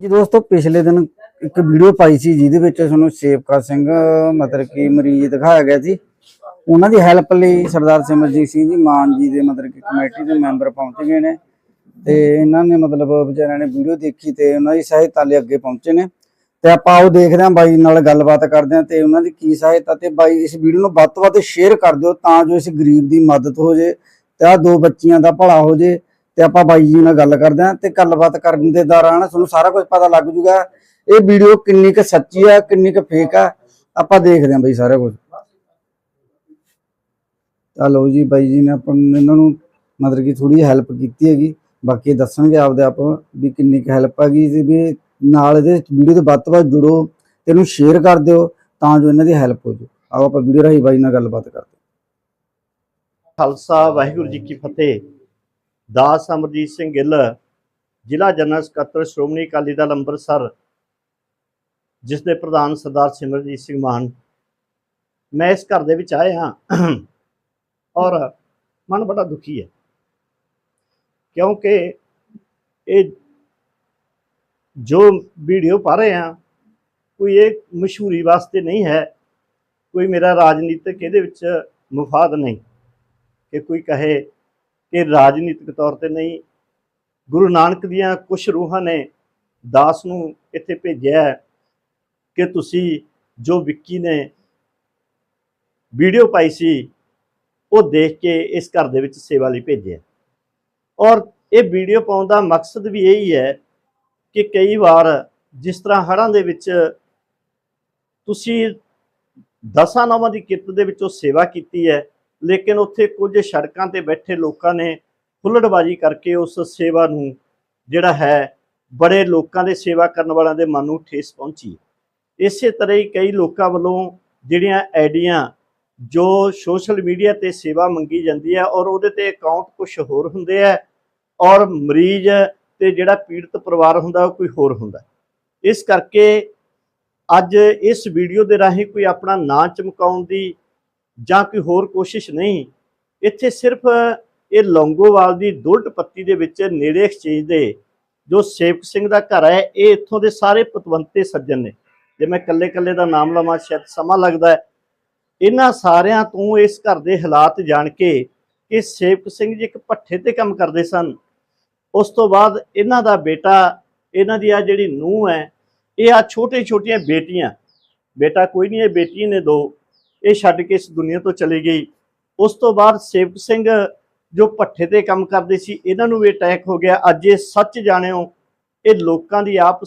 ਜੀ ਦੋਸਤੋ, ਪਿਛਲੇ ਦਿਨ ਇੱਕ ਵੀਡੀਓ ਪਾਈ ਸੀ, ਜਿਹਦੇ ਵਿੱਚ ਤੁਹਾਨੂੰ ਸੇਵਕਾ ਸਿੰਘ, ਮਤਲਬ ਕਿ ਮਰੀਜ਼ ਦਿਖਾਇਆ ਗਿਆ ਸੀ। ਉਹਨਾਂ ਦੀ ਹੈਲਪ ਲਈ ਸਰਦਾਰ ਸਿਮਰਜੀਤ ਸਿੰਘ ਜੀ ਮਾਨ ਜੀ ਦੇ ਮਤਲਬ ਕਿ ਕਮੇਟੀ ਦੇ ਮੈਂਬਰ ਪਹੁੰਚ ਗਏ ਨੇ ਤੇ ਇਹਨਾਂ ਨੇ ਮਤਲਬ ਵਿਚਾਰਿਆਂ ਨੇ ਵੀਡੀਓ ਦੇਖੀ ਤੇ ਉਹਨਾਂ ਦੀ ਸਹਾਇਤਾ ਲਈ ਅੱਗੇ ਪਹੁੰਚੇ ਨੇ। ਤੇ ਆਪਾਂ ਉਹ ਦੇਖਦੇ ਹਾਂ, ਬਾਈ ਨਾਲ ਗੱਲਬਾਤ ਕਰਦੇ ਹਾਂ ਤੇ ਉਹਨਾਂ ਦੀ ਕੀ ਸਹਾਇਤਾ ਤੇ ਬਾਈ ਇਸ ਵੀਡੀਓ ਨੂੰ ਵੱਧ ਤੋਂ ਵੱਧ ਸ਼ੇਅਰ ਕਰ ਦਿਓ ਤਾਂ ਜੋ ਇਸ ਗਰੀਬ ਦੀ ਮਦਦ ਹੋ ਜੇ ਤੇ ਆ ਦੋ ਬੱਚੀਆਂ ਦਾ ਭਲਾ ਹੋ ਜੇ। ਤੇ ਆਪਾਂ ਬਾਈ ਜੀ ਨਾਲ ਗੱਲ ਕਰਦੇ ਹਾਂ ਤੇ ਗੱਲਬਾਤ ਕਰਨ ਦੇ ਦੌਰਾਨ ਤੁਹਾਨੂੰ ਸਾਰਾ ਕੁਝ ਪਤਾ ਲੱਗ ਜੂਗਾ। ਇਹ ਵੀਡੀਓ ਕਿੰਨੀ ਕੁ ਸੱਚੀ ਆ, ਕਿੰਨੀ ਕੁ ਫੇਕ ਆ, ਆਪਾਂ ਦੇਖਦੇ ਹਾਂ ਬਾਈ ਸਾਰਾ ਕੁਝ। ਚਲੋ ਜੀ ਬਾਈ ਜੀ ਨੇ ਆਪਾਂ ਇਹਨਾਂ ਨੂੰ ਮਤਲਬ ਕਿ ਥੋੜੀ ਹੈਲਪ ਕੀਤੀ ਹੈਗੀ। ਬਾਕੀ ਦੱਸਣਗੇ ਆਪਦੇ ਆਪ ਵੀ ਕਿੰਨੀ ਕੁ ਹੈਲਪ ਹੈਗੀ ਤੇ ਵੀ ਨਾਲ ਇਹਦੇ ਵੀਡੀਓ ਦੇ ਵੱਧ ਤੋਂ ਵੱਧ ਜੁੜੋ ਤੇ ਇਹਨੂੰ ਸ਼ੇਅਰ ਕਰ ਦਿਓ ਤਾਂ ਜੋ ਇਹਨਾਂ ਦੀ ਹੈਲਪ ਹੋ ਜਾਵੇ। ਆਓ ਆਪਾਂ ਵੀਡੀਓ ਰਾਹੀਂ ਬਾਈ ਨਾਲ ਗੱਲਬਾਤ ਕਰਦੇ ਹਾਂ। ਖਾਲਸਾ, ਵਾਹਿਗੁਰੂ ਜੀ ਕੀ ਫਤਿਹ। ਦਾਸ ਅਮਰਜੀਤ ਸਿੰਘ ਗਿੱਲ, ਜ਼ਿਲ੍ਹਾ ਜਨਰਲ ਸਕੱਤਰ ਸ਼੍ਰੋਮਣੀ ਅਕਾਲੀ ਦਲ ਅੰਮ੍ਰਿਤਸਰ, ਜਿਸ ਦੇ ਪ੍ਰਧਾਨ ਸਰਦਾਰ ਸਿਮਰਜੀਤ ਸਿੰਘ ਮਾਨ। ਮੈਂ ਇਸ ਘਰ ਦੇ ਵਿੱਚ ਆਇਆ ਔਰ ਮਨ ਬੜਾ ਦੁਖੀ ਹੈ, ਕਿਉਂਕਿ ਇਹ ਜੋ ਵੀਡੀਓ ਪਾ ਰਹੇ ਆ ਕੋਈ ਇਹ ਮਸ਼ਹੂਰੀ ਵਾਸਤੇ ਨਹੀਂ ਹੈ, ਕੋਈ ਮੇਰਾ ਰਾਜਨੀਤਿਕ ਇਹਦੇ ਵਿੱਚ ਮੁਫਾਦ ਨਹੀਂ, ਕਿ ਕੋਈ ਕਹੇ ਕਿ ਰਾਜਨੀਤਿਕ ਤੌਰ ਤੇ ਨਹੀਂ, ਗੁਰੂ ਨਾਨਕ ਦੀਆਂ ਕੁਝ ਰੂਹਾਂ ਨੇ ਦਾਸ ਨੂੰ ਇੱਥੇ ਭੇਜਿਆ ਕਿ ਤੁਸੀਂ ਜੋ ਵਿੱਕੀ ਨੇ ਵੀਡੀਓ ਪਾਈ ਸੀ, ਉਹ ਦੇਖ ਕੇ ਇਸ ਘਰ ਦੇ ਵਿੱਚ ਸੇਵਾ ਲਈ ਭੇਜਿਆ ਔਰ ਇਹ ਵੀਡੀਓ ਪਾਉਣ ਦਾ ਮਕਸਦ ਵੀ ਇਹੀ ਹੈ ਕਿ ਕਈ ਵਾਰ ਜਿਸ ਤਰ੍ਹਾਂ ਹੜ੍ਹਾਂ ਦੇ ਵਿੱਚ ਤੁਸੀਂ ਦਸਾਂ ਨਾਵਾਂ ਦੀ ਕਿਰਤ ਦੇ ਵਿੱਚੋਂ ਸੇਵਾ ਕੀਤੀ ਹੈ ਲੇਕਿਨ ਉੱਥੇ ਕੁਝ ਸੜਕਾਂ ਤੇ ਬੈਠੇ ਲੋਕਾਂ ਨੇ ਹੁੱਲੜਬਾਜੀ ਕਰਕੇ ਉਸ ਸੇਵਾ ਨੂੰ, ਜਿਹੜਾ ਹੈ, ਬੜੇ ਲੋਕਾਂ ਦੇ ਸੇਵਾ ਕਰਨ ਵਾਲਿਆਂ ਦੇ ਮਨ ਨੂੰ ਠੇਸ ਪਹੁੰਚੀ। ਇਸੇ ਤਰ੍ਹਾਂ ਹੀ ਕਈ ਲੋਕਾਂ ਵੱਲੋਂ ਜਿਹੜੀਆਂ ਆਈਡੀਆਂ ਜੋ ਸੋਸ਼ਲ ਮੀਡੀਆ ਤੇ ਸੇਵਾ ਮੰਗੀ ਜਾਂਦੀ ਹੈ ਔਰ ਉਹਦੇ ਤੇ ਅਕਾਊਂਟ ਕੁਝ ਹੋਰ ਹੁੰਦੇ ਆ ਔਰ ਮਰੀਜ਼ ਤੇ ਜਿਹੜਾ ਪੀੜਤ ਪਰਿਵਾਰ ਹੁੰਦਾ ਉਹ ਕੋਈ ਹੋਰ ਹੁੰਦਾ ਇਸ ਕਰਕੇ ਅੱਜ ਇਸ ਵੀਡੀਓ ਦੇ ਰਾਹੀਂ ਕੋਈ ਆਪਣਾ ਨਾਂ ਚਮਕਾਉਣ ਦੀ ਜਾਂ ਕੋਈ ਹੋਰ ਕੋਸ਼ਿਸ਼ ਨਹੀਂ, ਇੱਥੇ ਸਿਰਫ ਇਹ ਲੌਂਗੋਵਾਲ ਦੀ ਦੁਲਟ ਪੱਤੀ ਦੇ ਵਿੱਚ ਨੇੜੇ ਐਕਸਚੇਂਜ ਦੇ ਜੋ ਸੇਵਕ ਸਿੰਘ ਦਾ ਘਰ ਹੈ, ਇਹ ਇੱਥੋਂ ਦੇ ਸਾਰੇ ਪਤਵੰਤੇ ਸੱਜਣ ਨੇ। ਜੇ ਮੈਂ ਕੱਲੇ ਕੱਲੇ ਦਾ ਨਾਮ ਲਵਾਂ, ਸ਼ਾਇਦ ਸਮਾਂ ਲੱਗਦਾ ਹੈ। ਇਹਨਾਂ ਸਾਰਿਆਂ ਤੋਂ ਇਸ ਘਰ ਦੇ ਹਾਲਾਤ ਜਾਣ ਕੇ ਕਿ ਸੇਵਕ ਸਿੰਘ ਜੀ ਇੱਕ ਭੱਠੇ ਤੇ ਕੰਮ ਕਰਦੇ ਸਨ। ਉਸ ਤੋਂ ਬਾਅਦ ਇਹਨਾਂ ਦਾ ਬੇਟਾ, ਇਹਨਾਂ ਦੀ ਆ ਜਿਹੜੀ ਨੂੰਹ ਹੈ, ਇਹ ਆ ਛੋਟੇ ਛੋਟੀਆਂ ਬੇਟੀਆਂ। ਬੇਟਾ ਕੋਈ ਨਹੀਂ, ਇਹ ਬੇਟੀ ਨੇ ਦੋ। ਇਹ ਛੱਡ ਕੇ ਇਸ ਦੁਨੀਆ ਤੋਂ ਚਲੀ ਗਈ। ਉਸ ਤੋਂ ਬਾਅਦ ਸੇਵਕ ਸਿੰਘ ਜੋ ਪੱਠੇ ਤੇ ਕੰਮ ਕਰਦੇ ਸੀ, ਇਹਨਾਂ ਨੂੰ ਵੀ ਅਟੈਕ ਹੋ ਗਿਆ। ਅੱਜ ਇਹ ਸੱਚ ਜਾਣਿਓ, ਇਹ ਲੋਕਾਂ ਦੀ ਆਪ